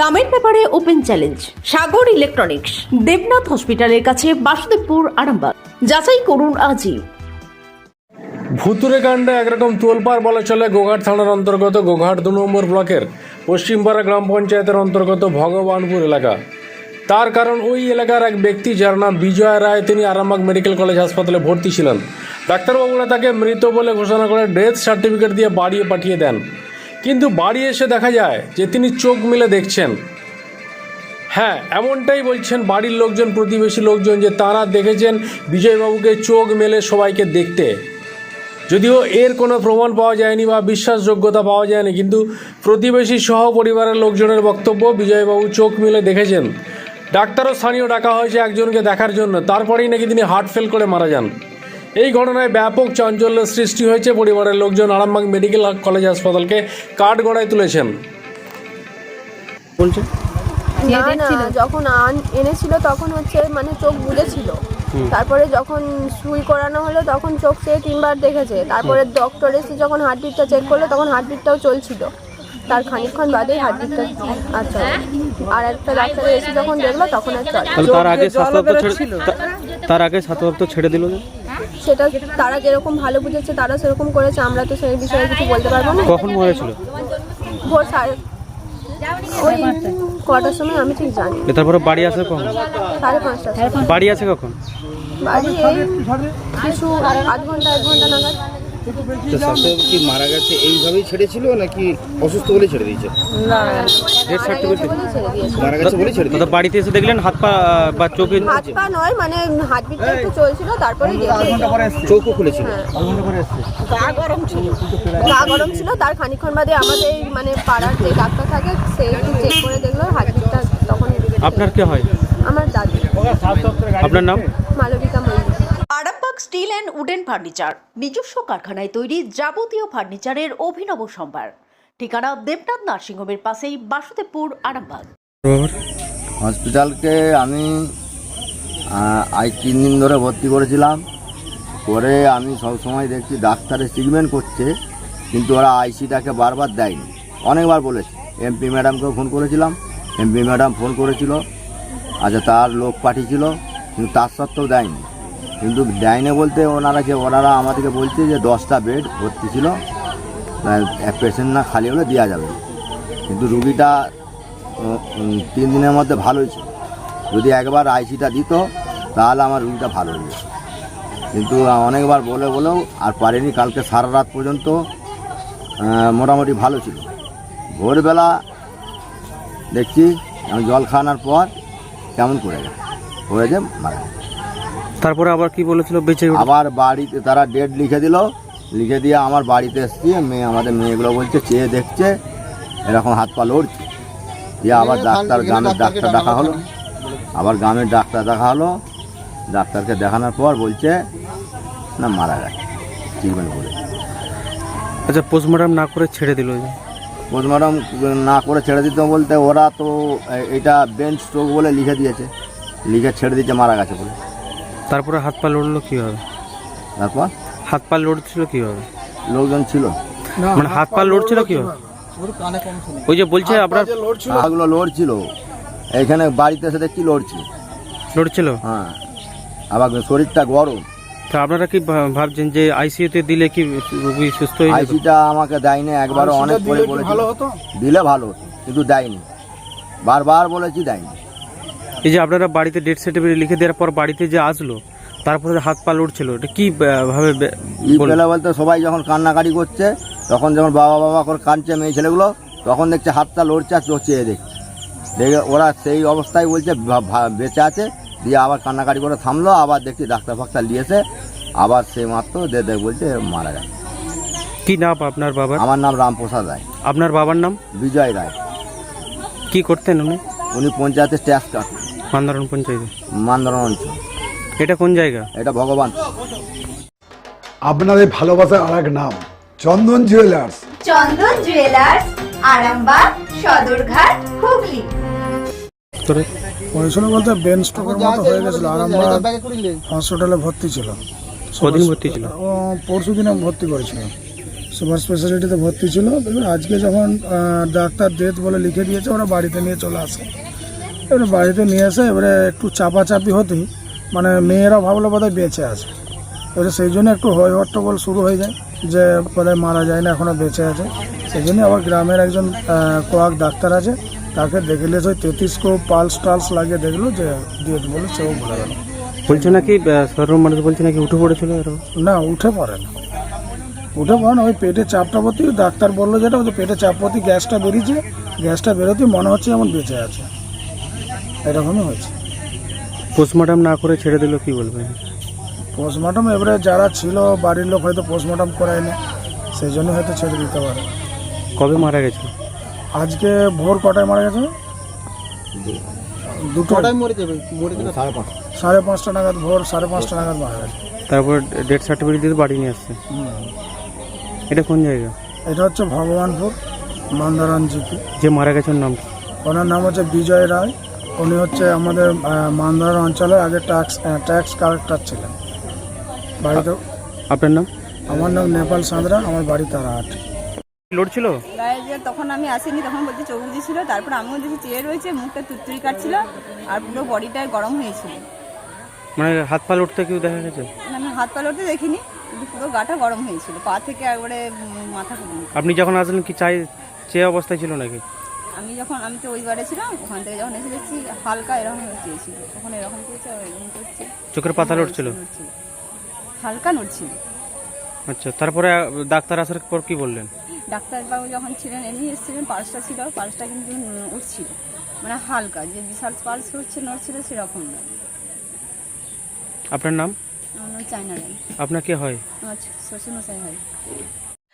দামের ব্যাপারে open challenge, Sagar electronics, Debnath হসপিটালের কাছে বাসুদেবপুর, আরামবাগ। যাচাই করুন আজই। ভুতুরে কাণ্ডে একরকম তোলপাড় বলা চলে গোঘাট থানার অন্তর্গত গোঘাট দু নম্বর ব্লকের পশ্চিমপাড়া গ্রাম পঞ্চায়েতের অন্তর্গত ভগবানপুর এলাকা। তার কারণ ওই এলাকার এক ব্যক্তি যার নাম বিজয় রায়, তিনি আরামবাগ মেডিকেল কলেজ হাসপাতালে ভর্তি ছিলেন। ডাক্তারবাবুরা তাকে মৃত বলে ঘোষণা করে ডেথ সার্টিফিকেট দিয়ে বাড়িয়ে পাঠিয়ে দেন। কিন্তু বাড়ি এসে দেখা যায় যে তিনি চোখ মেলে দেখছেন। হ্যাঁ এমনটাই বলছেন বাড়ির লোকজন, প্রতিবেশী লোকজন যে তারা দেখেছেন বিজয়বাবুকে চোখ মেলে সবাইকে দেখতে। যদিও এর কোনো প্রমাণ পাওয়া যায়নি বা বিশ্বাসযোগ্যতা পাওয়া যায়নি, কিন্তু প্রতিবেশী সহ পরিবারের লোকজনের বক্তব্য বিজয়বাবু চোখ মিলে দেখেছেন। ডাক্তারও স্থানীয় ডাকা হয়েছে একজনকে দেখার জন্য, তারপরেই নাকি তিনি হার্ট ফেল করে মারা যান। এই ঘটনায় ব্যাপক চাঞ্চল্যের সৃষ্টি হয়েছে। পরিবারের লোকজন আরামবাগ মেডিকেল কলেজ হাসপাতালকে কাঠগড়ায় তুলেছেন। বলছে না না। যখন আন এনেছিল তখন হচ্ছে মানে চোখ বুঝেছিল তারপরে যখন সুই করানো হলো তখন চোখ সে তিনবার দেখেছে। তারপরে ডক্টর এসে যখন হার্টবিটটা চেক করল তখন হার্টবিটটাও চলছিল। তার খানিকক্ষণ বাদেই হার্টবিটটা আর চলে আর একটা ডাক্তার এসে যখন দেখল তখন আর চলে। তার আগে স্বাস্থ্য তার আগে স্বাস্থ্য ছেড়ে দিল? সেটা তারা যেরকম ভালো বুঝেছে তারা সেরকম করেছে আমরা তো সেই বিষয়ে কিছু বলতে পারব না। কখন মরেছিল? ভোর সাড়ে ওই কটার সময় আমি ঠিক জানি তারপরে বাড়ি আসে কখন? সাড়ে পাঁচটা বাড়ি আছে কখন? বাড়ি এই কিছু আধ ঘণ্টা এক ঘণ্টা নাগাদ। তো কি মারা গেছে এইভাবেই ছেড়েছিল নাকি অসুস্থ বলে ছেড়ে দিয়েছে? ডেথ সার্টিফিকেট বলে ছেড়ে দিয়েছে। মারা গেছে বলে ছেড়ে দিয়েছে। বাড়িতে এসে দেখলেন হাত পা বা চোখে হাত পা নয় মানে হাত বিটটা একটু চলছিল তারপরে চোখও খুলেছিল। গা গরম ছিল। তার খানিকক্ষণ বাদে আমাদের এই মানে পাড়ার যে ডাক্তার থাকে সে একটু চেক করে দেখল হাত বিটটা তখন আপনার কি হয়? আমার দাদি। আপনার নাম? Malabika Mandir Arambagh steel and wooden furniture, নিজস্ব কারখানায় তৈরি যাবতীয় ফার্নিচারের অভিনব সম্ভার। ঠিকানা দেবনাথ নার্সিংহোমের পাশেই বাসুদেবপুর, আরামবাগ। হসপিটালকে আমি আজ তিন দিন ধরে ভর্তি করেছিলাম। করে আমি সব সময় দেখছি ডাক্তারের ট্রিটমেন্ট করছে, কিন্তু ওরা আইসিটাকে বারবার দেয়নি। অনেকবার বলেছে এমপি ম্যাডামকেও ফোন করেছিলাম এমপি ম্যাডাম ফোন করেছিল। আচ্ছা তার লোক পাঠিয়েছিল, কিন্তু তার সত্ত্বেও দেয়নি। কিন্তু দেয়নি বলতে ওনারা যে, ওনারা আমাদেরকে বলছে যে দশটা বেড ভর্তি ছিল পেশেন্ট না খালি হলে দেওয়া যাবে। কিন্তু রুগীটা তিন দিনের মধ্যে ভালোই ছিল। যদি একবার আইসিটা দিত, তাহলে আমার রুগীটা ভালো হয়ে যেত। কিন্তু অনেকবার বলে বলেও আর পারেনি, কালকে সারা রাত পর্যন্ত মোটামুটি ভালো ছিল। ভোরবেলা দেখছি, আমি জল খাওয়ানোর পর কেমন করে গেছে হয়ে যে মারা। তারপরে আবার কি বলেছিল বেঁচে আবার বাড়িতে তারা ডেট লিখে দিল। লিখে দিয়ে আমার বাড়িতে এসছি মেয়ে আমাদের মেয়েগুলো বলছে চেয়ে দেখছে এরকম হাত পা লড়ছে। দিয়ে আবার ডাক্তার গ্রামের ডাক্তার দেখা হলো। আবার গ্রামের ডাক্তার দেখা হলো। ডাক্তারকে দেখানোর পর বলছে না মারা গেছে। ট্রিটমেন্ট করে আচ্ছা পোস্টমর্টম না করে ছেড়ে দিল। পোস্টমর্টম না করে ছেড়ে দিত বলতে ওরা তো এটা বেঞ্চ স্ট্রোক বলে লিখে দিয়েছে। লিখে ছেড়ে দিয়েছে মারা গেছে বলে। তারপরে হাত পা লড়লো কীভাবে? তারপর? হাত পা লড়ছিল কীভাবে? লোকজন ছিল। মানে হাত পা লড়ছিল কীভাবে? ওই যে বলছে আপনার পাগুলো লড়ছিল। এখানে বাড়িতে এসে কি লড়ছিল লড়ছিল? হ্যাঁ। আবার শরীরটা গরম। তো আপনারা কি ভাবছেন যে আইসিইউতে দিলে কি রোগী সুস্থ হয়ে যাবে? আইসিটা আমাকে দেয়নি একবারও অনেক করে বলেছি দিলে ভালো হতো? কিন্তু দেয়নি। বারবার বলেছি দেয়নি। এই যে আপনারা বাড়িতে ডেট সার্টিফিকেট লিখে দেওয়ার পর বাড়িতে যে আসলো তারপরে হাত পা লড়ছিল এটা কি ভাবে বল- বলতে সবাই যখন কান্নাকাটি করছে তখন যখন বাবা বাবা করে কাঁদছে মেয়ে ছেলেগুলো তখন দেখছে হাতটা লড়ছে আর চেয়ে দেখছে। দেখে ওরা সেই অবস্থায় বলছে বেঁচে আছে দিয়ে আবার কান্নাকাটি করে থামলো আবার দেখছি ডাক্তার ফাক্তার নিয়েছে আবার সে মাত্র দে দেখ বলছে মারা গেছে। কি নাম আপনার বাবার? আমার নাম রামপ্রসাদ রায়। আপনার বাবার নাম? বিজয় রায়। কি করতেন উনি? উনি পঞ্চায়েতের ট্যাক্স কাটে মান্দারণ পঞ্চায়েতে মানধরণ অঞ্চল। এটা কোন জায়গা? এটা ভগবান। আপনাদের ভালোবাসার আর এক নাম চন্দন জুয়েলার্স। চন্দন জুয়েলার্স আরামবাগ সদরঘাট হুগলি। তোরে? হয়েছিল বলতে ব্রেন স্ট্রোকের মতো হয়ে গেছিল আরামবাগ হসপিটালে ভর্তি ছিল কদিন ভর্তি ছিল? ও পরশু দিনে ভর্তি করেছিল সুপার স্পেশালিটিতে ভর্তি ছিল আজকে যখন ডাক্তার ডেথ বলে লিখে দিয়েছে ওরা বাড়িতে নিয়ে চলে আসে। এবারে বাড়িতে নিয়ে এসে এবারে একটু চাপাচাপি হতেই মানে মেয়েরা ভাবলো বোধহয় বেঁচে আছে। এবারে সেই জন্য একটু হই হট্টগোল শুরু হয়ে যায় যে বোধহয় মারা যায় না এখনও বেঁচে আছে। সেই জন্য আবার গ্রামের একজন কোয়াক ডাক্তার আছে তাকে দেখলে ওই তেত্রিশকো পালস টালস লাগিয়ে দেখল যে দিয়ে বলে সেও বলে গেল। বলছে নাকি সাধারণ মানুষ বলছে নাকি উঠে পড়েছিল না উঠে পড়ে না। উঠে পড়ে না ওই পেটে চাপটা পড়তে ডাক্তার বলল যেটা ওই পেটে চাপ পড়তে গ্যাসটা বেরিয়েছে গ্যাসটা বেরোতে মনে হচ্ছে এমন বেঁচে আছে। এরকমই হয়েছে। পোস্টমর্টম না করে ছেড়ে দিল কি বলবেন পোস্টমর্টম এবারে যারা ছিল বাড়ির লোক হয়তো পোস্টমর্টম করায়নি সেই জন্য হয়তো ছেড়ে দিতে পারে। কবে মারা গেছে? আজকে ভোর কটায় মারা গেছে? দুটো। সাড়ে পাঁচটা। নাগাদ ভোর সাড়ে পাঁচটা নাগাদ মারা গেছে। তারপর ডেথ সার্টিফিকেট দিয়ে বাড়ি নিয়ে আসছে। এটা কোন জায়গা? এটা হচ্ছে ভগবানপুর মান্দারান জিপি। যে মারা গেছেন নাম ওনার নাম হচ্ছে বিজয় রায়। উনি হচ্ছে আমাদের মান্দার অঞ্চলের আগে ট্যাক্স ট্যাক্স কালেক্টর ছিলেন। বাড়িতে আপনার নাম? আমার নাম নেপাল সাঁতরা আমার বাড়ি তারাহাট। লড়ছিল? তখন আমি আসিনি তখন বলতে চোখ বুঝেছিল তারপর আমিও দেখি চেয়ে রয়েছে মুখটা তুত্তুরি কাটছিল আর পুরো বডিটায় গরম হয়েছিল মানে হাত পা লড়তে কেউ দেখা গেছে? মানে আমি হাত পা লড়তে দেখিনি কিন্তু পুরো গাটা গরম হয়েছিল পা থেকে একবারে মাথা আপনি যখন আসলেন কি চাই চেয়ে অবস্থায় ছিল নাকি? আমি যখন আমি তো ওই বারে ছিলাম ওখান থেকে যখন এসে দেখছি হালকা এরকম চেয়েছিল তখন এরকম করছে আর এরকম করছে। চোখের পাতা নড়ছিল। হালকা নড়ছিল। আচ্ছা তারপরে ডাক্তার আসার পর কি বললেন? ডাক্তারবাবু যখন ছিলেন এমনি এসেছিলেন পালসটা ছিল পালসটা কিন্তু উঠছিল। মানে হালকা যে বিশাল পালস হচ্ছে নড়ছিল সেরকম না। আপনার নাম? আমার নেই আপনার কে হয়? আমার শ্বশুরমশাই হয়।